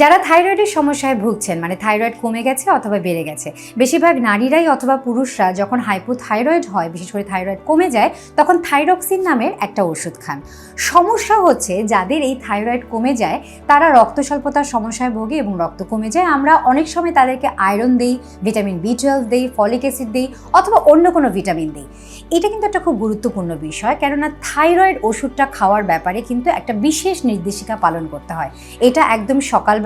যারা থাইরয়েডের সমস্যায় ভুগছেন মানে থাইরয়েড কমে গেছে অথবা বেড়ে গেছে, বেশিরভাগ নারীরাই অথবা পুরুষরা যখন হাইপোথাইরয়েড হয়, বিশেষ করে থাইরয়েড কমে যায়, তখন থাইরক্সিন নামের একটা ওষুধ খান। সমস্যা হচ্ছে যাদের এই থাইরয়েড কমে যায়, তারা রক্ত স্বল্পতার সমস্যায় ভোগে এবং রক্ত কমে যায়। আমরা অনেক সময় তাদেরকে আয়রন দেই, ভিটামিন বি টুয়েলভ দেই, ফলিক অ্যাসিড দেই অথবা অন্য কোনো ভিটামিন দেই। এটা কিন্তু একটা খুব গুরুত্বপূর্ণ বিষয়, কেননা থাইরয়েড ওষুধটা খাওয়ার ব্যাপারে কিন্তু একটা বিশেষ নির্দেশিকা পালন করতে হয়। এটা একদম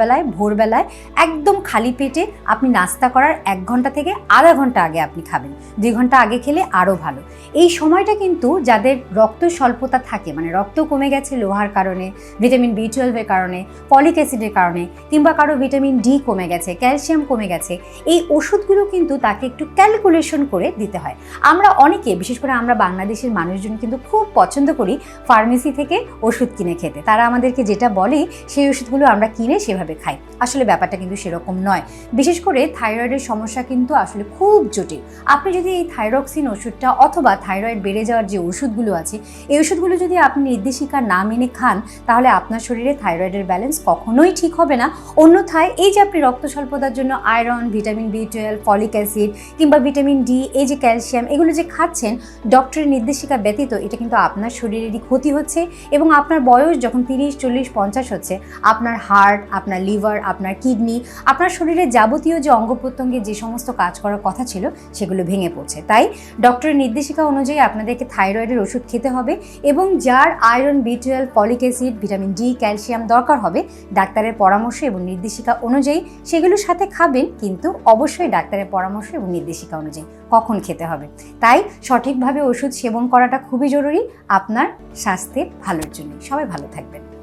সকালবেলায়, ভোরবেলায় একদম খালি পেটে আপনি নাস্তা করার এক ঘণ্টা থেকে আধা ঘণ্টা আগে আপনি খাবেন। দুই ঘণ্টা আগে খেলে আরও ভালো। এই সময়টা কিন্তু যাদের রক্ত স্বল্পতা থাকে মানে রক্ত কমে গেছে লোহার কারণে, ভিটামিন বি টুয়েলভের কারণে, ফলিক অ্যাসিডের কারণে, কিংবা কারও ভিটামিন ডি কমে গেছে, ক্যালসিয়াম কমে গেছে, এই ওষুধগুলো কিন্তু তাকে একটু ক্যালকুলেশন করে দিতে হয়। আমরা অনেকে, বিশেষ করে আমরা বাংলাদেশের মানুষজন কিন্তু খুব পছন্দ করি ফার্মেসি থেকে ওষুধ কিনে খেতে। তারা আমাদেরকে যেটা বলে, সেই ওষুধগুলো আমরা কিনে সেভাবে খাই আসলে ব্যাপারটা কিন্তু সেরকম নয়। বিশেষ করে থাইরয়েডের সমস্যা কিন্তু আসলে খুব জটিল। আপনি যদি এই থাইরক্সিন ওষুধটা অথবা থাইরয়েড বেড়ে যাওয়ার যে ওষুধগুলো আছে, এই ওষুধগুলো যদি আপনি নির্দেশিকা না মেনে খান, তাহলে আপনার শরীরে থাইরয়েডের ব্যালেন্স কখনোই ঠিক হবে না। অন্যথায় এই যে আপনি রক্ত স্বল্পতার জন্য iron, vitamin B twelve, folic acid কিংবা ভিটামিন ডি, এই যে ক্যালসিয়াম, এগুলো যে খাচ্ছেন, ডক্টরের নির্দেশিকা ব্যতীত এটা কিন্তু আপনার শরীরেরই ক্ষতি হচ্ছে এবং আপনার বয়স যখন তিরিশ, চল্লিশ, পঞ্চাশ হচ্ছে, আপনার হার্ট আপনার লিভার, আপনার কিডনি, আপনার শরীরের যাবতীয় যে অঙ্গ প্রত্যঙ্গে যে সমস্ত কাজ করার কথা ছিল, সেগুলো ভেঙে পড়ছে। তাই ডক্টরের নির্দেশিকা অনুযায়ী আপনাদেরকে থাইরয়েডের ওষুধ খেতে হবে এবং যার iron B twelve folic acid, vitamin D calcium দরকার হবে, ডাক্তারের পরামর্শ এবং নির্দেশিকা অনুযায়ী সেগুলোর সাথে খাবেন, কিন্তু অবশ্যই ডাক্তারের পরামর্শ এবং নির্দেশিকা অনুযায়ী কখন খেতে হবে। তাই সঠিকভাবে ওষুধ সেবন করাটা খুবই জরুরি, আপনার স্বাস্থ্যের ভালোর জন্য। সবাই ভালো থাকবেন।